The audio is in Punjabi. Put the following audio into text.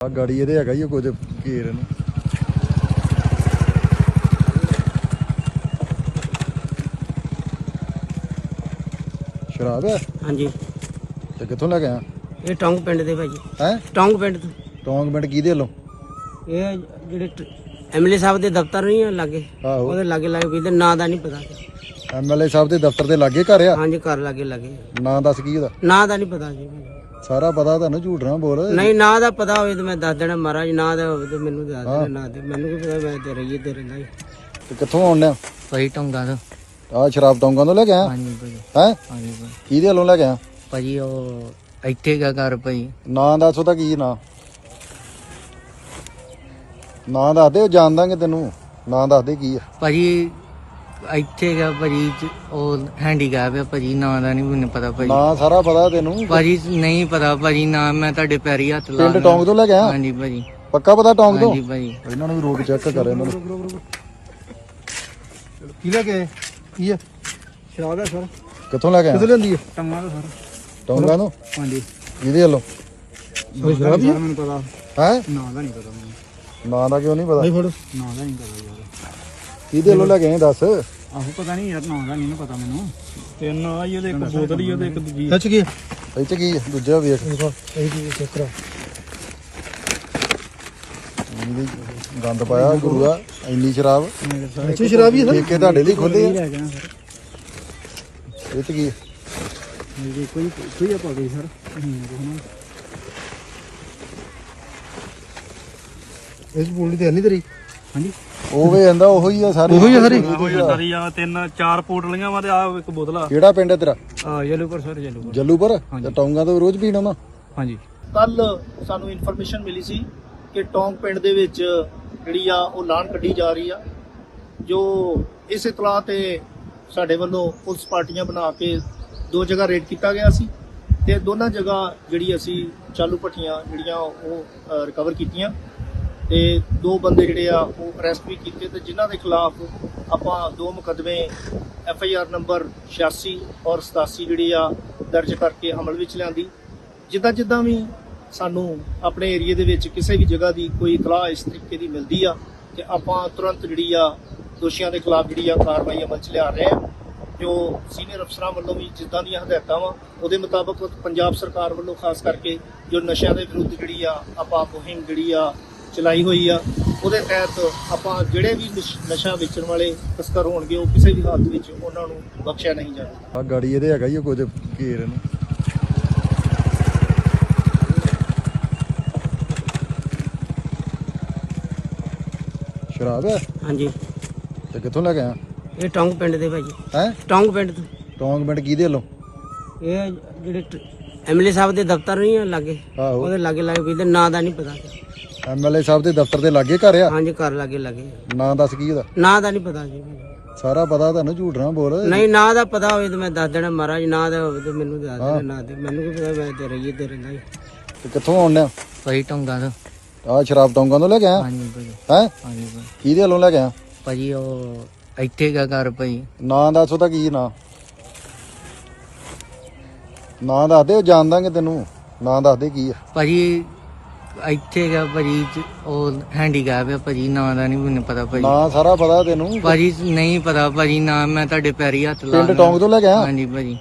ਆ ਗਾੜੀ ਇਹਦੇ ਹੈਗਾ ਹੀ ਕੁਝ ਘੇਰ ਇਹਨੂੰ। ਸ਼ਰਾਬ ਹੈ? ਹਾਂਜੀ। ਤੇ ਕਿੱਥੋਂ ਲੈ ਕੇ ਆਇਆ? ਇਹ ਟੌਂਗ ਪਿੰਡ ਦੇ ਭਾਜੀ ਹੈ? ਟੌਂਗ ਪਿੰਡ ਤੋਂ। ਟੌਂਗ ਪਿੰਡ ਕਿਹਦੇ ਵੱਲੋਂ? ਇਹ ਜਿਹੜੇ ਐਮਐਲਏ ਸਾਹਿਬ ਦੇ ਦਫ਼ਤਰ ਨਹੀਂ ਆ ਲਾਗੇ? ਆਹੋ। ਉਹਦੇ ਲਾਗੇ ਲਾਗੇ ਵੀ ਤੇ ਨਾਂ ਦਾ ਨਹੀਂ ਪਤਾ। ਐਮਐਲਏ ਸਾਹਿਬ ਦੇ ਦਫ਼ਤਰ ਦੇ ਲਾਗੇ ਘਰ ਆ? ਹਾਂਜੀ ਘਰ ਲਾਗੇ ਲਾਗੇ। ਨਾਂ ਦੱਸ ਕੀ ਉਹਦਾ? ਨਾਂ ਦਾ ਨਹੀਂ ਪਤਾ ਜੀ। ਸਾਰਾ ਪਤਾ ਤੁਹਾਨੂੰ ਝੂਠ ਨਾ ਬੋਲ। ਨਹੀਂ ਨਾਂ ਦਾ ਪਤਾ ਹੋਵੇ ਤਾਂ ਮੈਂ ਦੱਸ ਦੇਣਾ ਮਹਾਰਾਜ ਨਾਂ ਦਾ ਹੋਵੇ ਤਾਂ ਮੈਨੂੰ ਦੱਸ ਦੇਣਾ ਨਾਂ ਦੇ ਮੈਨੂੰ ਕੀ ਪਤਾ ਮੈਂ ਤੇ ਰਹੀਏ ਤੇ ਰਹਿੰਦਾ ਤੇ ਕਿੱਥੋਂ ਆਉਣਿਆ ਭਾਈ ਟੌਂਗਾ ਤੋਂ। ਆ ਸ਼ਰਾਬ ਟੌਂਗਾਂ ਤੋਂ ਲੈ ਕੇ ਆਇਆ? ਹਾਂਜੀ ਭਾਜੀ ਹੈ? ਹਾਂਜੀ ਕਿਹਦੇ ਵੱਲੋਂ ਲੈ ਕੇ ਆਇਆ? ਭਾਜੀ ਉਹ ਇੱਥੇ ਗਾ ਘਰ ਭਾਈ। ਨਾਂ ਦੱਸ ਉਹਦਾ ਕੀ ਨਾਂ? ਨਾਂ ਦੱਸ ਦੇ ਉਹ ਜਾਣ ਦਾਂਗੇ ਤੈਨੂੰ ਨਾਂ ਦੱਸ ਦੇ ਕੀ ਆ? ਭਾਜੀ ਇੱਥੇ ਗਾ ਭਾਜੀ ਉਹ ਹੈਂਡੀਕੈਪ ਹੈ ਭਾਜੀ ਨਾਂ ਦਾ ਨਹੀਂ ਮੈਨੂੰ ਪਤਾ ਭਾਜੀ। ਨਾਂ ਸਾਰਾ ਪਤਾ ਤੈਨੂੰ? ਭਾਜੀ ਨਹੀਂ ਪਤਾ ਭਾਜੀ ਨਾਂ ਮੈਂ ਤੁਹਾਡੇ ਪੈਰੀ ਹੱਥ ਲਾ ਪਿੰਡ ਟੌਂਗ ਤੋਂ ਲੈ ਕੇ ਆਇਆ? ਹਾਂਜੀ ਭਾਜੀ। ਪੱਕਾ ਪਤਾ ਟੌਂਗ ਤੋਂ? ਹਾਂਜੀ ਭਾਜੀ। ਇਹਨਾਂ ਨੂੰ ਵੀ ਰੋਕ ਚੈੱਕ ਕਰ ਇਹਨਾਂ ਨੂੰ। ਕੀ ਲੈ ਕੇ ਆਏ? ਕੀ ਹੈ ਸ਼ਰਾਬ ਹੈ ਸਰ। ਕਿੱਥੋਂ ਲੈ ਕੇ ਆਇਆ ਲੈਂਦੀ ਹੈ ਟੰਗਾ ਦਾ ਸਰ। ਟੌਂਗਾਂ ਤੋਂ? ਹਾਂਜੀ। ਕਿਹਦੇ ਵੱਲੋਂ? ਉਹ ਸ਼ਰਾਬ ਹੀ ਮੈਨੂੰ ਪਤਾ। ਹੈ? ਨਾਂ ਦਾ ਨਹੀਂ ਪਤਾ ਮੈਨੂੰ। ਨਾਂ ਦਾ ਕਿਉਂ ਨਹੀਂ ਪਤਾ? ਫੜ। ਨਾਂ ਦਾ ਨਹੀਂ ਪਤਾ ਯਾਰ। ਕਿਹਦੇ ਵੱਲੋਂ ਲੈ ਕੇ ਆਏ ਦੱਸ? ਆਹੋ ਪਤਾ ਨਹੀਂ ਯਾਰ ਨਾਂ ਦਾ ਨਹੀਂ ਪਤਾ ਮੈਨੂੰ। ਤੇ ਨਾਂ ਹੀ ਉਹਦੇ ਇੱਕ ਬੋਤਲ ਹੀ ਉਹਦੇ ਇੱਕ ਦੂਜੀ। ਸੱਚ ਕੀ ਇਹ ਚ ਕੀ ਹੈ? ਦੂਜਾ ਵੇਖ। ਇਹ ਕੀ ਚੱਕਰ ਇਹਦੀ ਗੰਦ ਪਾਇਆ ਗੁਰੂਆ ਇੰਨੀ ਸ਼ਰਾਬ। ਅੱਛਾ ਸ਼ਰਾਬ ਹੀ ਠੇਕੇ ਤੁਹਾਡੇ ਲਈ ਖੋਲੇ ਆ। ਇਹ ਚ ਕੀ ਹੈ? ਜੀ ਕੋਈ ਕੋਈ ਆਪਾਂ ਗਈ ਸਰ। ਇਸ ਬੋਲੀ ਤੇ ਨਹੀਂ ਤੇਰੀ? ਹਾਂਜੀ। ਉਹ ਵੇ ਜਾਂਦਾ ਉਹੀ ਆ ਸਾਰੇ ਉਹੀ ਆ ਸਾਰੀ? ਸਾਰੀ ਆ ਤਿੰਨ ਚਾਰ ਪੋਟਲੀਆਂ ਵਾ ਤੇ ਆ ਇੱਕ ਬੋਤਲ। ਆ ਕਿਹੜਾ ਪਿੰਡ ਹੈ ਤੇਰਾ? ਆ ਯੈਲੋ ਪਰ ਸਰ ਯੈਲੋ ਜੱਲੂਪੁਰ ਤੇ ਟੌਂਗਾ ਤੋਂ ਰੋਜ਼ ਪੀਣਾ ਨਾ ਹਾਂਜੀ। ਕੱਲ ਸਾਨੂੰ ਇਨਫੋਰਮੇਸ਼ਨ ਮਿਲੀ ਸੀ ਕਿ ਟੌਂਗ ਪਿੰਡ ਦੇ ਵਿੱਚ ਜਿਹੜੀ ਆ ਉਹ ਲਾਣ ਕੱਢੀ ਜਾ ਰਹੀ ਆ ਜੋ ਇਸ ਇਤਲਾਹ ਤੇ ਸਾਡੇ ਵੱਲੋਂ ਪੁਲਿਸ ਪਾਰਟੀਆਂ ਬਣਾ ਕੇ ਦੋ ਜਗ੍ਹਾ ਰੇਡ ਕੀਤਾ ਗਿਆ ਸੀ ਤੇ ਦੋਨਾਂ ਜਗ੍ਹਾ ਜਿਹੜੀ ਅਸੀਂ ਚਾਲੂ ਭੱਠੀਆਂ ਜਿਹੜੀਆਂ ਉਹ ਰਿਕਵਰ ਕੀਤੀਆਂ। ਤੇ ਦੋ ਬੰਦੇ ਜਿਹੜੇ ਆ, ਉਹ ਅਰੈਸਟ ਵੀ ਕੀਤੇ ਤੇ ਜਿਨ੍ਹਾਂ ਦੇ ਖਿਲਾਫ ਆਪਾਂ ਦੋ ਮੁਕੱਦਮੇ ਐਫ ਆਈ ਆਰ ਨੰਬਰ 86 ਔਰ 87 ਜਿਹੜੀ ਆ, ਦਰਜ ਕਰਕੇ ਅਮਲ ਵਿੱਚ ਲਿਆਂਦੀ। ਜਿੱਦਾਂ ਜਿੱਦਾਂ ਵੀ ਸਾਨੂੰ ਆਪਣੇ ਏਰੀਆ ਦੇ ਵਿੱਚ ਕਿਸੇ ਵੀ ਜਗ੍ਹਾ ਦੀ ਕੋਈ ਇਤਲਾਹ ਇਸ ਤਰੀਕੇ ਦੀ ਮਿਲਦੀ ਆ ਤੇ ਆਪਾਂ ਤੁਰੰਤ ਜਿਹੜੀ ਆ, ਦੋਸ਼ੀਆਂ ਦੇ ਖਿਲਾਫ ਜਿਹੜੀ ਆ ਕਾਰਵਾਈ ਅਮਲ 'ਚ ਲਿਆ ਰਹੇ ਆ। ਜੋ ਸੀਨੀਅਰ ਅਫਸਰਾਂ ਵੱਲੋਂ ਵੀ ਜਿੱਦਾਂ ਦੀਆਂ ਹਦਾਇਤਾਂ ਵਾ, ਉਹਦੇ ਮੁਤਾਬਕ ਪੰਜਾਬ ਸਰਕਾਰ ਵੱਲੋਂ ਖਾਸ ਕਰਕੇ ਜੋ ਨਸ਼ਿਆਂ ਦੇ ਵਿਰੁੱਧ ਜਿਹੜੀ ਆ, ਆਪਾਂ ਮੁਹਿੰਮ ਜਿਹੜੀ ਆ ਚਲਾਈ ਹੋਈ ਆ ਉਹਦੇ ਤਹਿਤ ਆਪਾਂ ਜਿਹੜੇ ਵੀ ਨਸ਼- ਵੇਚਣ ਵਾਲੇ ਤਸਕਰ ਹੋਣਗੇ ਉਹ ਕਿਸੇ ਵੀ ਹਾਲਤ ਵਿੱਚ ਉਹਨਾਂ ਨੂੰ ਬਖਸ਼ਿਆ ਨਹੀਂ ਜਾਵੇਗਾ। ਆ ਗਾੜੀ ਇਹਦੇ ਹੈਗਾ ਹੀ ਕੁਝ ਘੇਰ ਇਹਨੂੰ। ਸ਼ਰਾਬ ਹੈ? ਹਾਂਜੀ। ਤੇ ਕਿੱਥੋਂ ਲੈ ਕੇ ਆਇਆ? ਇਹ ਟੌਂਗ ਪਿੰਡ ਦੇ ਭਾਜੀ ਹੈ? ਟੌਂਗ ਪਿੰਡ ਤੋਂ। ਟੌਂਗ ਪਿੰਡ ਕਿਹਦੇ ਵੱਲੋਂ? ਇਹ ਜਿਹੜੇ ਐਮਐਲਏ ਸਾਹਿਬ ਦੇ ਦਫ਼ਤਰ ਨਹੀਂ ਆ ਲਾਗੇ। ਉਹਦੇ ਲਾਗੇ ਲਾਗੇ ਵੀ ਤੇ ਨਾਂ ਦਾ ਨਹੀਂ ਪਤਾ। ਐਮਐਲਏ ਸਾਹਿਬ ਦੇ ਦਫ਼ਤਰ ਦੇ ਲਾਗੇ ਘਰ ਆ? ਹਾਂਜੀ ਘਰ ਲਾਗੇ ਲਾਗੇ। ਨਾਂ ਦੱਸ ਕੀ ਉਹਦਾ? ਨਾਂ ਦਾ ਨਹੀਂ ਪਤਾ ਜੀ। ਸਾਰਾ ਪਤਾ ਤੁਹਾਨੂੰ ਝੂਠ ਨਾ ਬੋਲ। ਨਹੀਂ ਨਾਂ ਦਾ ਪਤਾ ਹੋਵੇ ਤਾਂ ਮੈਂ ਦੱਸ ਦੇਣਾ ਮਹਾਰਾਜ ਨਾਂ ਦਾ ਹੋਵੇ ਤਾਂ ਮੈਨੂੰ ਦੱਸ ਦੇਣਾ ਨਾਂ ਦੇ ਮੈਨੂੰ ਕੀ ਪਤਾ ਮੈਂ ਤੇ ਰਹੀਏ ਤੇ ਰਹਿੰਦਾ ਹੀ। ਤੇ ਕਿੱਥੋਂ ਆਉਣਿਆ ਭਾਈ ਟੌਂਗਾ ਤੋਂ। ਆ ਸ਼ਰਾਬ ਟੌਂਗਾਂ ਤੋਂ ਲੈ ਕੇ ਆਇਆ? ਹਾਂਜੀ ਭਾਜੀ ਹੈ? ਹਾਂਜੀ ਭਾਜੀ। ਕਿਹਦੇ ਵੱਲੋਂ ਲੈ ਕੇ ਆਇਆ? ਭਾਜੀ ਉਹ ਇੱਥੇ ਗਾ ਘਰ ਭਾਈ। ਨਾਂ ਦੱਸ ਉਹਦਾ ਕੀ ਨਾਂ? ਨਾਂ ਦੱਸ ਦੇ ਉਹ ਜਾਣ ਦਾਂਗੇ ਤੈਨੂੰ ਨਾਂ ਦੱਸ ਦੇ ਕੀ ਆ? ਭਾਜੀ ਇੱਥੇ ਗਾ ਭਾਜੀ ਉਹ ਹੈਂਡੀਕੈਪ ਹੈ ਭਾਜੀ ਨਾਂ ਦਾ ਨਹੀਂ ਮੈਨੂੰ ਪਤਾ ਭਾਜੀ। ਨਾਂ ਸਾਰਾ ਪਤਾ ਤੈਨੂੰ? ਭਾਜੀ ਨਹੀਂ ਪਤਾ ਭਾਜੀ ਨਾਂ ਮੈਂ ਤੁਹਾਡੇ ਪੈਰੀ ਹੱਥ ਲਾ ਪਿੰਡ ਟੌਂਗ ਤੋਂ ਲੈ ਕੇ ਆਇਆ? ਹਾਂਜੀ ਭਾਜੀ।